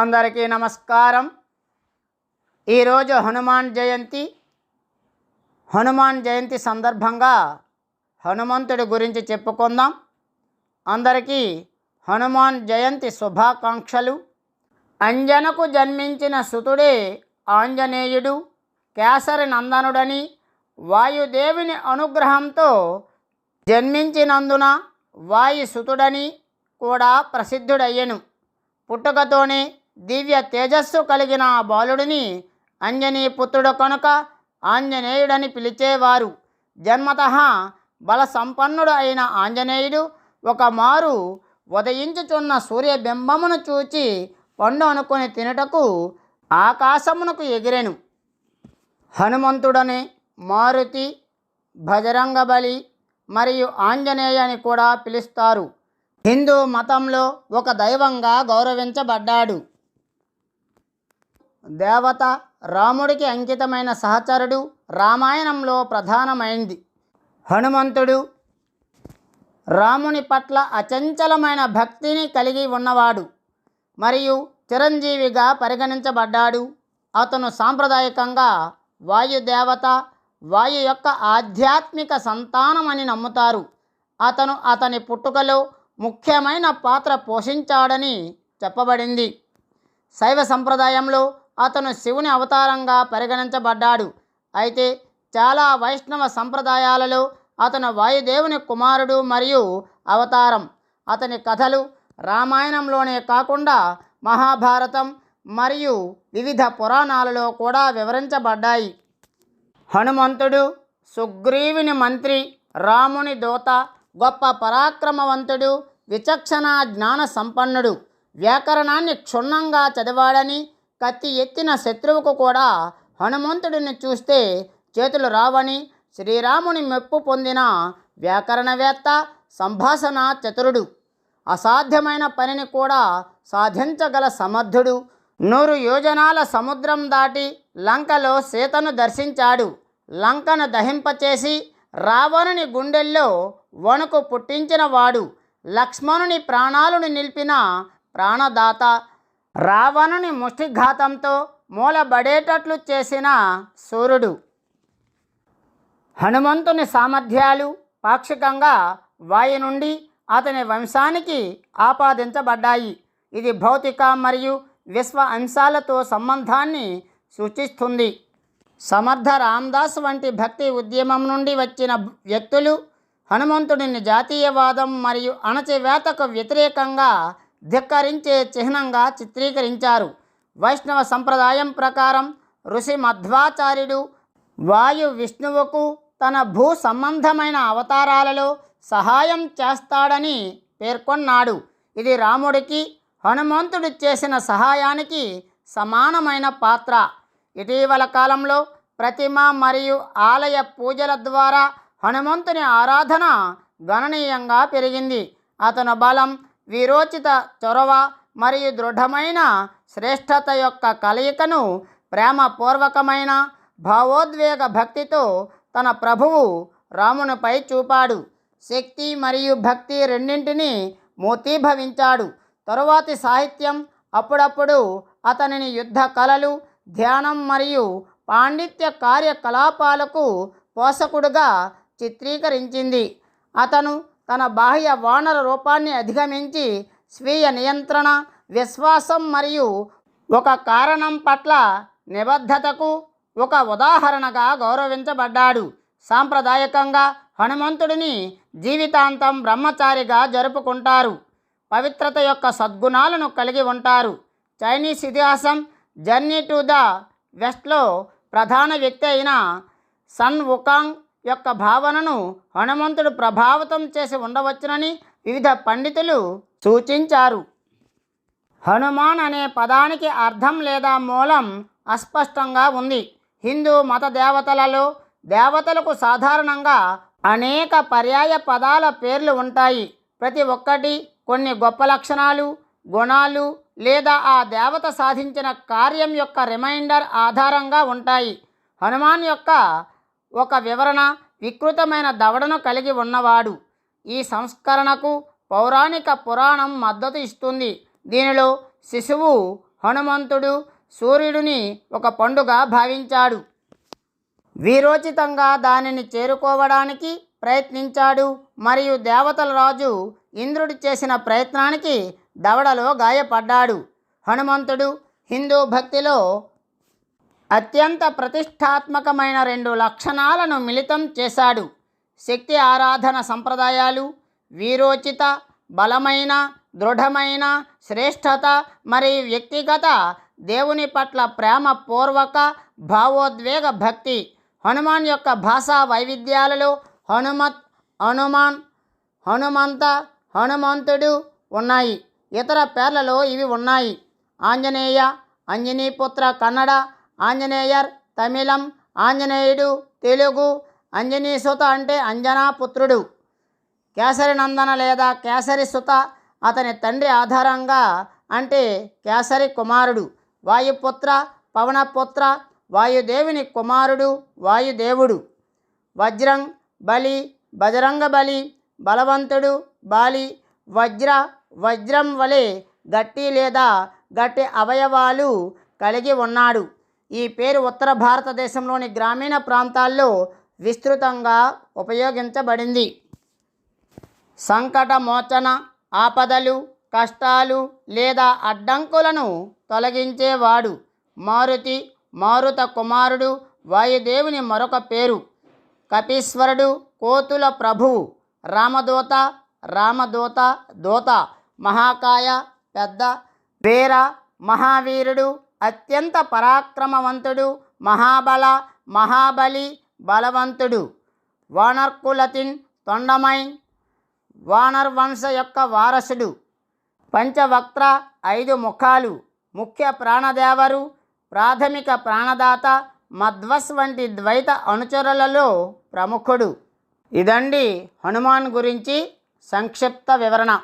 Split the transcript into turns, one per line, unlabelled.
అందరికీ నమస్కారం. ఈరోజు హనుమాన్ జయంతి. హనుమాన్ జయంతి సందర్భంగా హనుమంతుడి గురించి చెప్పుకుందాం. అందరికీ హనుమాన్ జయంతి శుభాకాంక్షలు. అంజనకు జన్మించిన సుతుడే ఆంజనేయుడు కేసరి నందనుడని వాయుదేవుని అనుగ్రహంతో జన్మించినందున వాయుసుతుడని కూడా ప్రసిద్ధుడయ్యను. పుట్టుకతోనే దివ్య తేజస్సు కలిగిన ఆ బాలుడిని అంజనీ పుత్రుడు కనుక ఆంజనేయుడని పిలిచేవారు. జన్మత బల సంపన్నుడు అయిన ఆంజనేయుడు ఒకమారు ఉదయించుచున్న సూర్యబింబమును చూచి పండు అనుకుని తినుటకు ఆకాశమునకు ఎగిరెను. హనుమంతుడని మారుతి భజరంగబలి మరియు ఆంజనేయ అని కూడా పిలుస్తారు. హిందూ మతంలో ఒక దైవంగా గౌరవించబడ్డాడు. దేవత రాముడికి అంకితమైన సహచరుడు రామాయణంలో ప్రధానమైంది. హనుమంతుడు రాముని పట్ల అచంచలమైన భక్తిని కలిగి ఉన్నవాడు మరియు చిరంజీవిగా పరిగణించబడ్డాడు. అతను సాంప్రదాయకంగా వాయుదేవత వాయు యొక్క ఆధ్యాత్మిక సంతానమని నమ్ముతారు. అతను అతని పుట్టుకలో ముఖ్యమైన పాత్ర పోషించాడని చెప్పబడింది. శైవ సంప్రదాయంలో అతను శివుని అవతారంగా పరిగణించబడ్డాడు. అయితే చాలా వైష్ణవ సంప్రదాయాలలో అతను వాయుదేవుని కుమారుడు మరియు అవతారం. అతని కథలు రామాయణంలోనే కాకుండా మహాభారతం మరియు వివిధ పురాణాలలో కూడా వివరించబడ్డాయి. హనుమంతుడు సుగ్రీవుని మంత్రి రాముని దూత గొప్ప పరాక్రమవంతుడు విచక్షణ జ్ఞాన సంపన్నుడు వ్యాకరణాన్ని క్షుణ్ణంగా చదివాడని కత్తి ఎత్తిన శత్రువుకు కూడా హనుమంతుడిని చూస్తే చేతులు రావని శ్రీరాముని మెప్పు పొందిన వ్యాకరణవేత్త సంభాషణ చతురుడు. అసాధ్యమైన పనిని కూడా సాధించగల సమర్థుడు. నూరు యోజనాల సముద్రం దాటి లంకలో సీతను దర్శించాడు. లంకను దహింపచేసి రావణుని గుండెల్లో వణుకు పుట్టించినవాడు. లక్ష్మణుని ప్రాణాలను నిలిపిన ప్రాణదాత రావణుని ముష్టిఘాతంతో మూలబడేటట్లు చేసిన సూర్యుడు. హనుమంతుని సామర్థ్యాలు పాక్షికంగా వాయు నుండి అతని వంశానికి ఆపాదించబడ్డాయి. ఇది భౌతిక మరియు విశ్వ అంశాలతో సంబంధాన్ని సూచిస్తుంది సమర్థ రామ్దాస్ వంటి భక్తి ఉద్యమం నుండి వచ్చిన వ్యక్తులు హనుమంతుడిని జాతీయవాదం మరియు అణచివేతకు వ్యతిరేకంగా ధిక్కరించే చిహ్నంగా చిత్రీకరించారు. వైష్ణవ సంప్రదాయం ప్రకారం ఋషి మధ్వాచార్యుడు వాయు విష్ణువుకు తన భూ సంబంధమైన అవతారాలలో సహాయం చేస్తాడని పేర్కొన్నాడు. ఇది రాముడికి హనుమంతుడు చేసిన సహాయానికి సమానమైన పాత్ర. ఇటీవల కాలంలో ప్రతిమ మరియు ఆలయ పూజల ద్వారా హనుమంతుని ఆరాధన గణనీయంగా పెరిగింది. అతను బలం వీరోచిత చొరవ మరియు దృఢమైన శ్రేష్టత యొక్క కలయికను ప్రేమపూర్వకమైన భావోద్వేగ భక్తితో తన ప్రభువు రామునిపై చూపాడు. శక్తి మరియు భక్తి రెండింటినీ మూతీభవించాడు. తరువాతి సాహిత్యం అప్పుడప్పుడు అతనిని యుద్ధ కళలు ధ్యానం మరియు పాండిత్య కార్యకలాపాలకు పోషకుడుగా చిత్రీకరించింది. అతను తన బాహ్య వానర రూపాన్ని అధిగమించి స్వీయ నియంత్రణ విశ్వాసం మరియు ఒక కారణం పట్ల నిబద్ధతకు ఒక ఉదాహరణగా గౌరవించబడ్డాడు. సాంప్రదాయకంగా హనుమంతుడిని జీవితాంతం బ్రహ్మచారిగా జరుపుకుంటారు. పవిత్రత యొక్క సద్గుణాలను కలిగి ఉంటారు. చైనీస్ ఇతిహాసం జర్నీ టు ద వెస్ట్లో ప్రధాన వ్యక్తి అయిన సన్ వుకాంగ్ యొక్క భావనను హనుమంతుడు ప్రభావితం చేసి ఉండవచ్చునని వివిధ పండితులు సూచించారు. హనుమాన్ అనే పదానికి అర్థం లేదా మూలం అస్పష్టంగా ఉంది. హిందూ మత దేవతలలో దేవతలకు సాధారణంగా అనేక పర్యాయ పదాల పేర్లు ఉంటాయి. ప్రతి ఒక్కటి కొన్ని గొప్ప లక్షణాలు గుణాలు లేదా ఆ దేవత సాధించిన కార్యం యొక్క రిమైండర్ ఆధారంగా ఉంటాయి. హనుమాన్ యొక్క ఒక వివరణ వికృతమైన దవడను కలిగి ఉన్నవాడు. ఈ సంస్కరణకు పౌరాణిక పురాణం మద్దతు ఇస్తుంది. దీనిలో శిశువు హనుమంతుడు సూర్యుడిని ఒక పండుగ భావించాడు. వీరోచితంగా దానిని చేరుకోవడానికి ప్రయత్నించాడు. మరియు దేవతల రాజు ఇంద్రుడు చేసిన ప్రయత్నానికి దవడలో గాయపడ్డాడు. హనుమంతుడు హిందూ భక్తిలో అత్యంత ప్రతిష్టాత్మకమైన రెండు లక్షణాలను మిళితం చేశాడు. శక్తి ఆరాధన సంప్రదాయాలు వీరోచిత బలమైన దృఢమైన శ్రేష్టత మరియు వ్యక్తిగత దేవుని పట్ల ప్రేమ పూర్వక భావోద్వేగ భక్తి. హనుమాన్ యొక్క భాషా వైవిధ్యాలలో హనుమత్ హనుమాన్ హనుమంత హనుమంతుడు ఉన్నాయి. ఇతర పేర్లలో ఇవి ఉన్నాయి. ఆంజనేయ అంజనీపుత్ర కన్నడ ఆంజనేయర్ తమిళం ఆంజనేయుడు తెలుగు అంజనీసుత అంటే అంజనాపుత్రుడు కేసరి నందన లేదా కేసరి సుత అతని తండ్రి ఆధారంగా అంటే కేసరి కుమారుడు వాయుపుత్ర పవనపుత్ర వాయుదేవుని కుమారుడు వాయుదేవుడు. వజ్రం బలి బజరంగ బలి బలవంతుడు బాలి వజ్ర వజ్రం వలె గట్టి లేదా గట్టి అవయవాలు కలిగి ఉన్నాడు. ఈ పేరు ఉత్తర భారతదేశంలోని గ్రామీణ ప్రాంతాల్లో విస్తృతంగా ఉపయోగించబడింది. సంకట మోచన ఆపదలు కష్టాలు లేదా అడ్డంకులను తొలగించేవాడు మారుతి మారుత కుమారుడు వాయుదేవుని మరొక పేరు. కపీశ్వరుడు కోతుల ప్రభువు రామదూత రామదూత దూత మహాకాయ పెద్ద వీర మహావీరుడు అత్యంత పరాక్రమవంతుడు మహాబల మహాబలి బలవంతుడు. వానర్కులతిన్ తొండమైన్ వానర్ వంశ యొక్క వారసుడు. పంచవక్త్ర ఐదు ముఖాలు. ముఖ్య ప్రాణదేవరు ప్రాథమిక ప్రాణదాత మధ్వస్ వంటి ద్వైత అనుచరులలో ప్రముఖుడు. ఇదండి హనుమాన్ గురించి సంక్షిప్త వివరణ.